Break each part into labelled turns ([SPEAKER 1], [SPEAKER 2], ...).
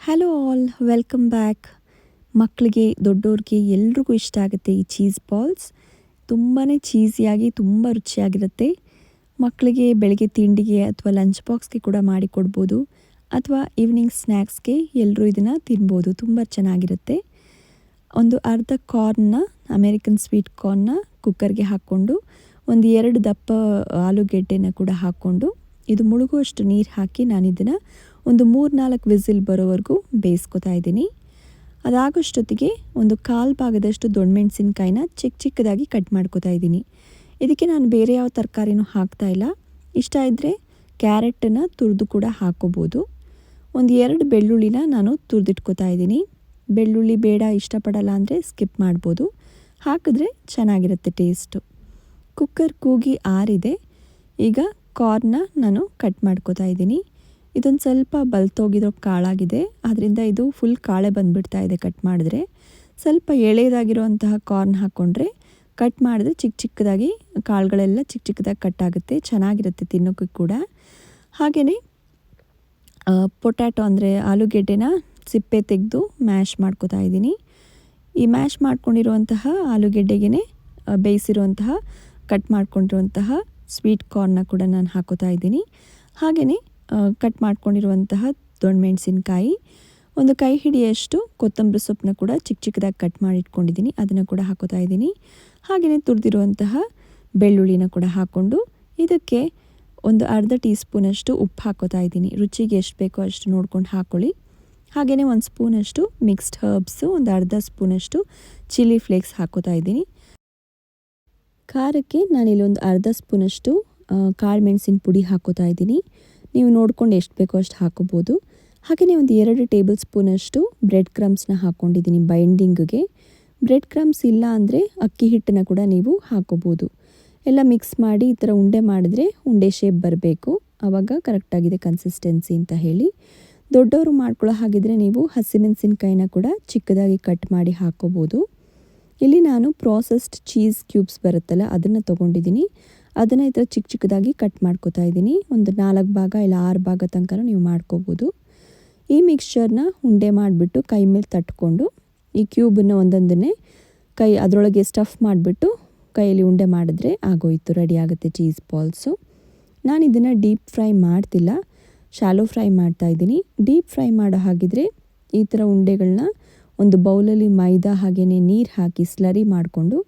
[SPEAKER 1] Hello all, welcome back. ಮಕ್ಕಳಿಗೆ ದೊಡ್ಡವ್ರಿಗೆ ಎಲ್ರಿಗೂ ಇಷ್ಟ ಆಗುತ್ತೆ ಈ ಚೀಸ್ ಬಾಲ್ಸ್. ತುಂಬಾ ಚೀಸಿಯಾಗಿ, ತುಂಬ ರುಚಿಯಾಗಿರುತ್ತೆ. ಮಕ್ಕಳಿಗೆ ಬೆಳಗ್ಗೆ ತಿಂಡಿಗೆ ಅಥವಾ ಲಂಚ್ ಬಾಕ್ಸ್ಗೆ ಕೂಡ ಮಾಡಿ ಕೊಡ್ಬೋದು. ಅಥವಾ ಈವ್ನಿಂಗ್ ಸ್ನ್ಯಾಕ್ಸ್ಗೆ ಎಲ್ಲರೂ ಇದನ್ನು ತಿನ್ಬೋದು. ತುಂಬ ಚೆನ್ನಾಗಿರುತ್ತೆ. ಒಂದು ಅರ್ಧ ಕಾರ್ನ್ನ, ಅಮೇರಿಕನ್ ಸ್ವೀಟ್ ಕಾರ್ನ್ನ ಕುಕ್ಕರ್ಗೆ ಹಾಕ್ಕೊಂಡು, ಒಂದು ಎರಡು ದಪ್ಪ ಆಲೂಗೆಡ್ಡೆನ ಕೂಡ ಹಾಕ್ಕೊಂಡು, ಇದು ಮುಳುಗುವಷ್ಟು ನೀರು ಹಾಕಿ ನಾನು ಇದನ್ನು ಒಂದು ಮೂರು ನಾಲ್ಕು ವಿಸಿಲ್ ಬರೋವರೆಗೂ ಬೇಯಿಸ್ಕೊತಾ ಇದ್ದೀನಿ. ಅದಾಗೋಷ್ಟೊತ್ತಿಗೆ ಒಂದು ಕಾಲು ಭಾಗದಷ್ಟು ದೊಡ್ಡ ಮೆಣಸಿನ್ಕಾಯಿನ ಚಿಕ್ಕ ಚಿಕ್ಕದಾಗಿ ಕಟ್ ಮಾಡ್ಕೊತಾ ಇದ್ದೀನಿ. ಇದಕ್ಕೆ ನಾನು ಬೇರೆ ಯಾವ ತರಕಾರಿನೂ ಹಾಕ್ತಾ ಇಲ್ಲ. ಇಷ್ಟ ಇದ್ದರೆ ಕ್ಯಾರೆಟನ್ನು ತುರಿದು ಕೂಡ ಹಾಕೋಬೋದು ಒಂದು ಎರಡು ಬೆಳ್ಳುಳ್ಳಿನ ನಾನು ತುರಿದಿಟ್ಕೊತಾ ಇದ್ದೀನಿ. ಬೆಳ್ಳುಳ್ಳಿ ಬೇಡ, ಇಷ್ಟಪಡಲ್ಲ ಅಂದರೆ ಸ್ಕಿಪ್ ಮಾಡ್ಬೋದು. ಹಾಕಿದ್ರೆ ಚೆನ್ನಾಗಿರುತ್ತೆ ಟೇಸ್ಟು. ಕುಕ್ಕರ್ ಕೂಗಿ ಆರಿದೆ. ಈಗ ಕಾರ್ನ ನಾನು ಕಟ್ ಮಾಡ್ಕೋತಾ ಇದ್ದೀನಿ. ಇದೊಂದು ಸ್ವಲ್ಪ ಬಲ್ತೋಗಿರೋ ಕಾಳಾಗಿದೆ. ಅದರಿಂದ ಇದು ಫುಲ್ ಕಾಳೆ ಬಂದುಬಿಡ್ತಾ ಇದೆ ಕಟ್ ಮಾಡಿದ್ರೆ. ಸ್ವಲ್ಪ ಎಳೆಯದಾಗಿರುವಂತಹ ಕಾರ್ನ್ ಹಾಕ್ಕೊಂಡ್ರೆ ಕಟ್ ಮಾಡಿದ್ರೆ ಚಿಕ್ಕ ಚಿಕ್ಕದಾಗಿ ಕಾಳುಗಳೆಲ್ಲ ಚಿಕ್ಕ ಚಿಕ್ಕದಾಗಿ ಕಟ್ ಆಗುತ್ತೆ, ಚೆನ್ನಾಗಿರುತ್ತೆ ತಿನ್ನೋಕ್ಕೆ ಕೂಡ. ಹಾಗೆಯೇ ಪೊಟ್ಯಾಟೊ ಅಂದರೆ ಆಲೂಗೆಡ್ಡೆನ ಸಿಪ್ಪೆ ತೆಗೆದು ಮ್ಯಾಶ್ ಮಾಡ್ಕೋತಾ ಇದ್ದೀನಿ. ಈ ಮ್ಯಾಶ್ ಮಾಡ್ಕೊಂಡಿರುವಂತಹ ಆಲೂಗೆಡ್ಡೆಗೇ ಬೇಯಿಸಿರುವಂತಹ ಕಟ್ ಮಾಡ್ಕೊಂಡಿರುವಂತಹ ಸ್ವೀಟ್ ಕಾರ್ನ ಕೂಡ ನಾನು ಹಾಕೋತಾ ಇದ್ದೀನಿ. ಹಾಗೆಯೇ ಕಟ್ ಮಾಡ್ಕೊಂಡಿರುವಂತಹ ದೊಣ್ಣೆ ಮೆಣಸಿನ್ಕಾಯಿ. ಒಂದು ಕೈ ಹಿಡಿಯಷ್ಟು ಕೊತ್ತಂಬರಿ ಸೊಪ್ಪನ್ನ ಕೂಡ ಚಿಕ್ಕ ಚಿಕ್ಕದಾಗಿ ಕಟ್ ಮಾಡಿ ಇಟ್ಕೊಂಡಿದ್ದೀನಿ. ಅದನ್ನು ಕೂಡ ಹಾಕೋತಾ ಇದ್ದೀನಿ. ಹಾಗೆಯೇ ತುರಿದಿರುವಂತಹ ಬೆಳ್ಳುಳ್ಳಿನ ಕೂಡ ಹಾಕ್ಕೊಂಡು ಇದಕ್ಕೆ ಒಂದು ಅರ್ಧ ಟೀ ಸ್ಪೂನಷ್ಟು ಉಪ್ಪು ಹಾಕೋತಾ ಇದ್ದೀನಿ. ರುಚಿಗೆ ಎಷ್ಟು ಬೇಕೋ ಅಷ್ಟು ನೋಡ್ಕೊಂಡು ಹಾಕ್ಕೊಳ್ಳಿ ಹಾಗೆಯೇ ಒಂದು ಸ್ಪೂನಷ್ಟು ಮಿಕ್ಸ್ಡ್ ಹರ್ಬ್ಸು, ಒಂದು ಅರ್ಧ ಸ್ಪೂನಷ್ಟು ಚಿಲ್ಲಿ ಫ್ಲೇಕ್ಸ್ ಹಾಕೋತಾ ಇದ್ದೀನಿ. ಖಾರಕ್ಕೆ ನಾನಿಲ್ಲೊಂದು ಅರ್ಧ ಸ್ಪೂನಷ್ಟು ಕಾಳು ಮೆಣಸಿನ ಪುಡಿ ಹಾಕೋತಾ ಇದ್ದೀನಿ. ನೀವು ನೋಡ್ಕೊಂಡು ಎಷ್ಟು ಬೇಕೋ ಅಷ್ಟು ಹಾಕೋಬೋದು. ಹಾಗೆಯೇ ಒಂದು ಎರಡು ಟೇಬಲ್ ಸ್ಪೂನಷ್ಟು ಬ್ರೆಡ್ ಕ್ರಮ್ಸ್ನ ಹಾಕ್ಕೊಂಡಿದ್ದೀನಿ ಬೈಂಡಿಂಗ್ಗೆ. ಬ್ರೆಡ್ ಕ್ರಮ್ಸ್ ಇಲ್ಲ ಅಂದರೆ ಅಕ್ಕಿ ಹಿಟ್ಟನ್ನು ಕೂಡ ನೀವು ಹಾಕೋಬೋದು. ಎಲ್ಲ ಮಿಕ್ಸ್ ಮಾಡಿ ಈ ಥರ ಉಂಡೆ ಮಾಡಿದ್ರೆ ಉಂಡೆ ಶೇಪ್ ಬರಬೇಕು. ಆವಾಗ ಕರೆಕ್ಟಾಗಿದೆ ಕನ್ಸಿಸ್ಟೆನ್ಸಿ ಅಂತ ಹೇಳಿ. ದೊಡ್ಡವರು ಮಾಡ್ಕೊಳ್ಳೋ ಹಾಗಿದ್ರೆ ನೀವು ಹಸಿಮೆಣಸಿನಕಾಯಿನ ಕೂಡ ಚಿಕ್ಕದಾಗಿ ಕಟ್ ಮಾಡಿ ಹಾಕೋಬೋದು. ಇಲ್ಲಿ ನಾನು ಪ್ರೋಸೆಸ್ಡ್ ಚೀಸ್ ಕ್ಯೂಬ್ಸ್ ಬರುತ್ತಲ್ಲ, ಅದನ್ನು ತೊಗೊಂಡಿದ್ದೀನಿ. ಅದನ್ನು ಈ ಥರ ಚಿಕ್ಕ ಚಿಕ್ಕದಾಗಿ ಕಟ್ ಮಾಡ್ಕೋತಾ ಇದ್ದೀನಿ. ಒಂದು ನಾಲ್ಕು ಭಾಗ ಇಲ್ಲ ಆರು ಭಾಗ ತನಕ ನೀವು ಮಾಡ್ಕೋಬೋದು. ಈ ಮಿಕ್ಸ್ಚರ್ನ ಉಂಡೆ ಮಾಡಿಬಿಟ್ಟು ಕೈ ಮೇಲೆ ತಟ್ಕೊಂಡು ಈ ಕ್ಯೂಬನ್ನು ಒಂದೊಂದನ್ನೇ ಕೈ ಅದರೊಳಗೆ ಸ್ಟಫ್ ಮಾಡಿಬಿಟ್ಟು ಕೈಯಲ್ಲಿ ಉಂಡೆ ಮಾಡಿದ್ರೆ ಆಗೋಯಿತು ರೆಡಿ ಆಗುತ್ತೆ ಚೀಸ್ ಬಾಲ್ಸು ನಾನು ಇದನ್ನು ಡೀಪ್ ಫ್ರೈ ಮಾಡ್ತಿಲ್ಲ ಶಾಲೋ ಫ್ರೈ ಮಾಡ್ತಾ ಇದ್ದೀನಿ. ಡೀಪ್ ಫ್ರೈ ಮಾಡೋ ಹಾಗಿದ್ರೆ ಈ ಥರ ಉಂಡೆಗಳನ್ನ ಒಂದು ಬೌಲಲ್ಲಿ ಮೈದಾ ಹಾಗೆಯೇ ನೀರು ಹಾಕಿ ಸ್ಲರಿ ಮಾಡಿಕೊಂಡು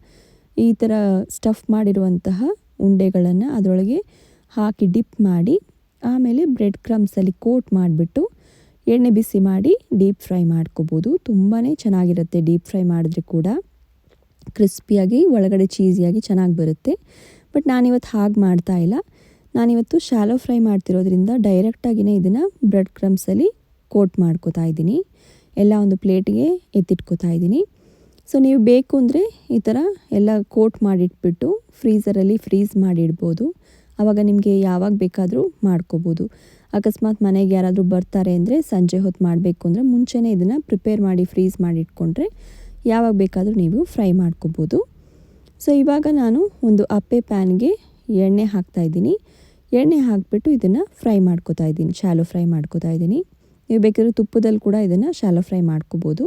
[SPEAKER 1] ಈ ಥರ ಸ್ಟಫ್ ಮಾಡಿರುವಂತಹ ಉಂಡೆಗಳನ್ನು ಅದರೊಳಗೆ ಹಾಕಿ ಡಿಪ್ ಮಾಡಿ, ಆಮೇಲೆ ಬ್ರೆಡ್ ಕ್ರಮ್ಸಲ್ಲಿ ಕೋಟ್ ಮಾಡಿಬಿಟ್ಟು ಎಣ್ಣೆ ಬಿಸಿ ಮಾಡಿ ಡೀಪ್ ಫ್ರೈ ಮಾಡ್ಕೋಬೋದು. ತುಂಬಾ ಚೆನ್ನಾಗಿರುತ್ತೆ ಡೀಪ್ ಫ್ರೈ ಮಾಡಿದ್ರೆ ಕೂಡ. ಕ್ರಿಸ್ಪಿಯಾಗಿ, ಒಳಗಡೆ ಚೀಸಿಯಾಗಿ ಚೆನ್ನಾಗಿ ಬರುತ್ತೆ. ಬಟ್ ನಾನಿವತ್ತು ಹಾಗೆ ಮಾಡ್ತಾ ಇಲ್ಲ. ನಾನಿವತ್ತು ಶಾಲೋ ಫ್ರೈ ಮಾಡ್ತಿರೋದ್ರಿಂದ ಡೈರೆಕ್ಟಾಗಿಯೇ ಇದನ್ನು ಬ್ರೆಡ್ ಕ್ರಮ್ಸಲ್ಲಿ ಕೋಟ್ ಮಾಡ್ಕೋತಾ ಇದ್ದೀನಿ. ಎಲ್ಲ ಒಂದು ಪ್ಲೇಟಿಗೆ ಎತ್ತಿಟ್ಕೋತಾ ಇದ್ದೀನಿ. ಸೊ ನೀವು ಬೇಕು ಅಂದರೆ ಈ ಥರ ಎಲ್ಲ ಕೋಟ್ ಮಾಡಿಟ್ಬಿಟ್ಟು ಫ್ರೀಸರಲ್ಲಿ ಫ್ರೀಸ್ ಮಾಡಿಡ್ಬೋದು. ಆವಾಗ ನಿಮಗೆ ಯಾವಾಗ ಬೇಕಾದರೂ ಮಾಡ್ಕೋಬೋದು. ಅಕಸ್ಮಾತ್ ಮನೆಗೆ ಯಾರಾದರೂ ಬರ್ತಾರೆ ಅಂದರೆ ಸಂಜೆ ಹೊತ್ತು ಮಾಡಬೇಕು ಅಂದರೆ ಮುಂಚೆನೇ ಇದನ್ನು ಪ್ರಿಪೇರ್ ಮಾಡಿ ಫ್ರೀಸ್ ಮಾಡಿ ಇಟ್ಕೊಂಡ್ರೆ ಯಾವಾಗ ಬೇಕಾದರೂ ನೀವು ಫ್ರೈ ಮಾಡ್ಕೋಬೋದು. ಸೊ ಇವಾಗ ನಾನು ಒಂದು ಅಪ್ಪೆ ಪ್ಯಾನ್ಗೆ ಎಣ್ಣೆ ಹಾಕ್ತಾಯಿದ್ದೀನಿ ಎಣ್ಣೆ ಹಾಕಿಬಿಟ್ಟು ಇದನ್ನು ಫ್ರೈ ಮಾಡ್ಕೋತಾ ಇದ್ದೀನಿ ಶಾಲೋ ಫ್ರೈ ಮಾಡ್ಕೋತಾ ಇದ್ದೀನಿ. ನೀವು ಬೇಕಾದ್ರೆ ತುಪ್ಪದಲ್ಲಿ ಕೂಡ ಇದನ್ನು ಶಾಲೋ ಫ್ರೈ ಮಾಡ್ಕೋಬೋದು.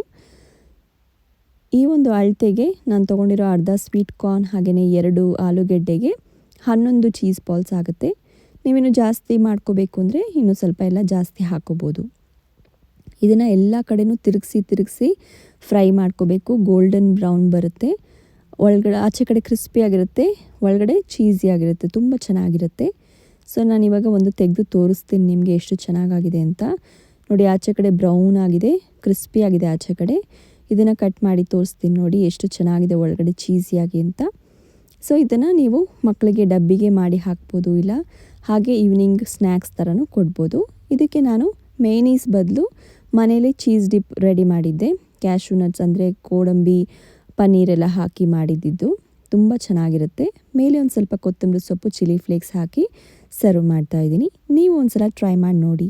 [SPEAKER 1] ಈ ಒಂದು ಅಳತೆಗೆ ನಾನು ತೊಗೊಂಡಿರೋ ಅರ್ಧ ಸ್ವೀಟ್ ಕಾರ್ನ್ ಹಾಗೆಯೇ ಎರಡು ಆಲೂಗೆಡ್ಡೆಗೆ ಹನ್ನೊಂದು ಚೀಸ್ ಬಾಲ್ಸ್ ಆಗುತ್ತೆ. ನೀವಿನ್ನು ಜಾಸ್ತಿ ಮಾಡ್ಕೋಬೇಕು ಅಂದರೆ ಇನ್ನೂ ಸ್ವಲ್ಪ ಎಲ್ಲ ಜಾಸ್ತಿ ಹಾಕೋಬೋದು. ಇದನ್ನು ಎಲ್ಲ ಕಡೆನೂ ತಿರುಗಿಸಿ ತಿರುಗಿಸಿ ಫ್ರೈ ಮಾಡ್ಕೋಬೇಕು. ಗೋಲ್ಡನ್ ಬ್ರೌನ್ ಬರುತ್ತೆ. ಒಳಗಡೆ ಆಚೆ ಕಡೆ ಕ್ರಿಸ್ಪಿಯಾಗಿರುತ್ತೆ ಒಳಗಡೆ ಚೀಸಿಯಾಗಿರುತ್ತೆ ತುಂಬ ಚೆನ್ನಾಗಿರುತ್ತೆ. ಸೊ ನಾನು ಇವಾಗ ಒಂದು ತೆಗೆದು ತೋರಿಸ್ತೀನಿ ನಿಮಗೆ ಎಷ್ಟು ಚೆನ್ನಾಗಾಗಿದೆ ಅಂತ. ನೋಡಿ, ಆಚೆ ಕಡೆ ಬ್ರೌನ್ ಆಗಿದೆ ಕ್ರಿಸ್ಪಿಯಾಗಿದೆ ಆಚೆ ಕಡೆ. ಇದನ್ನು ಕಟ್ ಮಾಡಿ ತೋರಿಸ್ತೀನಿ ನೋಡಿ ಎಷ್ಟು ಚೆನ್ನಾಗಿದೆ ಒಳಗಡೆ ಚೀಸಿಯಾಗಿ ಅಂತ. ಸೊ ಇದನ್ನು ನೀವು ಮಕ್ಕಳಿಗೆ ಡಬ್ಬಿಗೆ ಮಾಡಿ ಹಾಕ್ಬೋದು ಇಲ್ಲ, ಹಾಗೆ ಈವ್ನಿಂಗ್ ಸ್ನ್ಯಾಕ್ಸ್ ಥರನೂ ಕೊಡ್ಬೋದು. ಇದಕ್ಕೆ ನಾನು ಮೇನೀಸ್ ಬದಲು ಮನೇಲಿ ಚೀಸ್ ಡಿಪ್ ರೆಡಿ ಮಾಡಿದ್ದೆ. ಕ್ಯಾಶು ನಟ್ಸ್ ಅಂದರೆ ಕೋಡಂಬಿ ಪನ್ನೀರೆಲ್ಲ ಹಾಕಿ ಮಾಡಿದ್ದಿದ್ದು ತುಂಬ ಚೆನ್ನಾಗಿರುತ್ತೆ. ಮೇಲೆ ಒಂದು ಸ್ವಲ್ಪ ಕೊತ್ತಂಬರಿ ಸೊಪ್ಪು ಚಿಲ್ಲಿ ಫ್ಲೇಕ್ಸ್ ಹಾಕಿ ಸರ್ವ್ ಮಾಡ್ತಾ ಇದ್ದೀನಿ. ನೀವು ಒಂದು ಸಲ ಟ್ರೈ ಮಾಡಿ ನೋಡಿ.